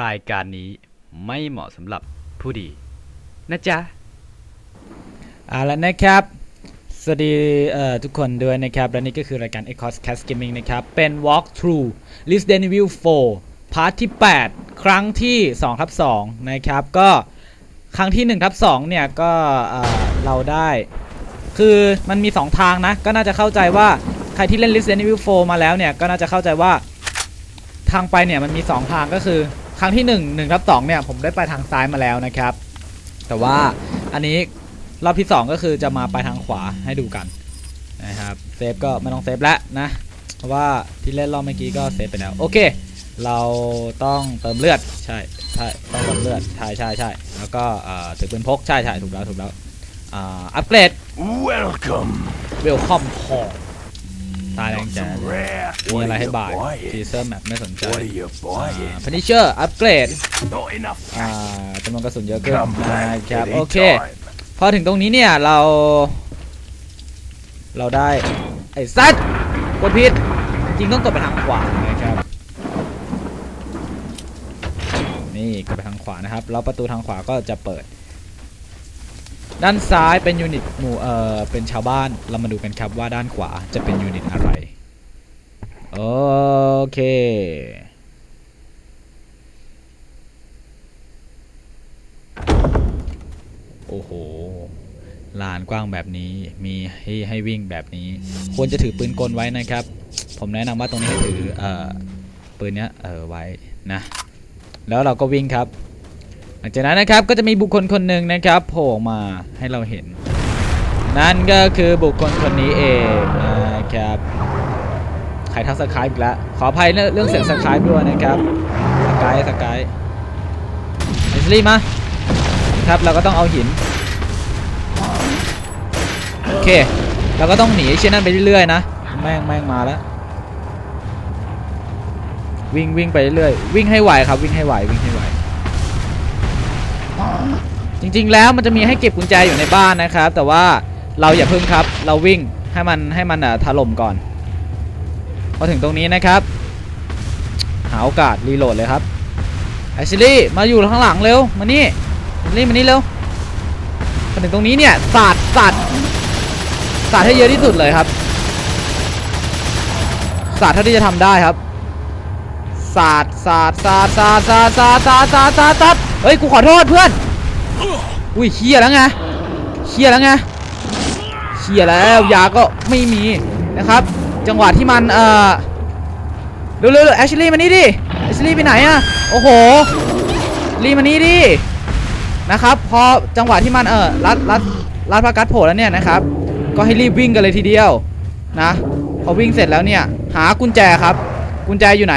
รายการนี้ไม่เหมาะสำหรับผู้ดี นะจ๊ะเอาละนะครับ สวัสดีเอ่อทุกคนด้วยนะครับ และนี่ก็คือรายการ e c o s Cast Gaming นะครับ เป็น Walk Through Resident Evil 4 พาร์ทที่ 8 ครั้งที่2ทับ2นะครับ ก็ครั้งที่1ทับ2เนี่ยก็เอ่อเราได้ คือมันมี 2 ทางนะ ก็น่าจะเข้าใจว่าใครที่เล่น Resident Evil 4 มาแล้วเนี่ย ก็น่าจะเข้าใจว่าทางไปเนี่ยมันมี 2 ทางก็คือ ครั้งที่1 1ทับ2เนี่ยผมได้ไปทางซ้ายมาแล้วนะครับ แต่ว่าอันนี้รอบที่ 2 ก็คือจะมาไปทางขวาให้ดูกันนะครับเซฟก็ไม่ต้องเซฟแล้วนะ เพราะว่าที่เล่นรอบเมื่อกี้ก็เซฟไปแล้ว โอเค เราต้องเติมเลือดใช่ใช่ต้องเติมเลือดใช่ใช่ใช่แล้วก็เอ่อถือปืนพกใช่ใช่ถูกแล้วถูกแล้วอ่าอัปเกรด Welcome เวลคอมพอ ตายแรงแจ๋ some rare. มีอะไร What ให้ are you บ่ายที buying? เซอร์แมปไม่สนใจ What are you buying? พันิเชอร์อัปเกรด Not enough อ่า cash. จำนวนกระสุนเยอะขึ้น Come นะ back ครับโอเค anytime. พอถึงตรงนี้เนี่ยเรา เราได้ ไอ้ซัดกดผิดจริงๆต้องกดไปทางขวานะครับนี่กดไปทางขวานะครับ แล้วประตูทางขวาก็จะเปิด ด้านซ้ายเป็นยูนิตหมู่เอ่อเป็นชาวบ้านเรามาดูกันครับว่าด้านขวาจะเป็นยูนิตอะไรโอเคโอ้โหลานกว้างแบบนี้มีให้ให้วิ่งแบบนี้ ควรจะถือปืนกลไว้นะครับ ผมแนะนำว่าตรงนี้ให้ถือเอ่อปืนเนี้ยเออไว้นะ แล้วเราก็วิ่งครับ ลังจากนั้นนะครับก็จะมีบุคคลคนหนึ่งนะครับโผล่มาให้เราเห็น นั่นก็คือบุคคลคนนี้เองนะครับใครทักสกายอีกแล้วขออภัยเรื่องเสียงสกายด้วยนะครับสกายสกายเอสลี่มาครับเราก็ต้องเอาหินโอเคเราก็ต้องหนีเช่นนั้นไปเรื่อยๆนะแม่งแม่งมาแล้ววิ่งวิ่งไปเรื่อยวิ่งให้ไหวครับวิ่งให้ไหววิ่งให้ไหว จริงๆแล้วมันจะมีให้เก็บกุญแจอยู่ในบ้านนะครับ แต่ว่าเราอย่าพึ่งครับ เราวิ่งให้มันให้มันอะถล่มก่อน พอถึงตรงนี้นะครับ หาโอกาสรีโหลดเลยครับไอชิลี่มาอยู่ข้างหลังเร็วมานี่ไอชิลี่มานี่เร็วพอถึงตรงนี้เนี่ยสาดสาดสาดให้เยอะที่สุดเลยครับสาดเท่าที่จะทำได้ครับ สาดสาดสาดสาดสาดสาดสาดสาดสาดสาดเฮ้ยกูขอโทษเพื่อนอุ้ยเคียแล้วไงเคียแล้วไงเคียแล้วยาก็ไม่มีนะครับ จังหวะที่มันเอ่อเร็วๆแอชลี่มานี่ดิแอชลี่ไปไหนอะโอ้โหรีมานี่ดินะครับพอจังหวะที่มันเออรัดรัดรัดพากัดโผล่แล้วเนี่ยนะครับ ก็ให้รีบวิ่งกันเลยทีเดียวนะพอวิ่งเสร็จแล้วเนี่ย หากุญแจครับ กุญแจอยู่ไหน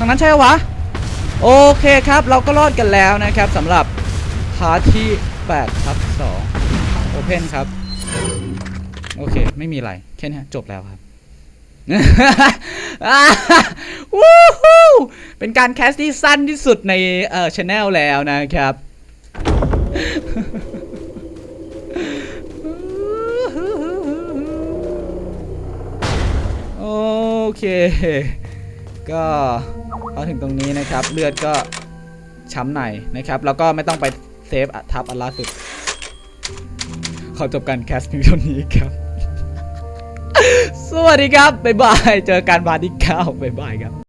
ทางนั้นใช่วะ โอเคครับ เราก็รอดกันแล้วนะครับสำหรับพาร์ทที่8ทับ2โอเพนครับ โอเค ไม่มีอะไร แค่นี้จบแล้วครับวู้ฮู้เป็นการแคสที่สั้นที่สุดในเอ่อช anel แล้วนะครับโอเค ก็ พอถึงตรงนี้นะครับ เลือดก็ช้ำในนะครับ แล้วก็ไม่ต้องไปเซฟทับอันล่าสุด ขอจบการแคสเพียงเท่านี้ครับ สวัสดีครับ บ๊ายบาย เจอกันบาร์ที่เก้าบ๊ายบายครับ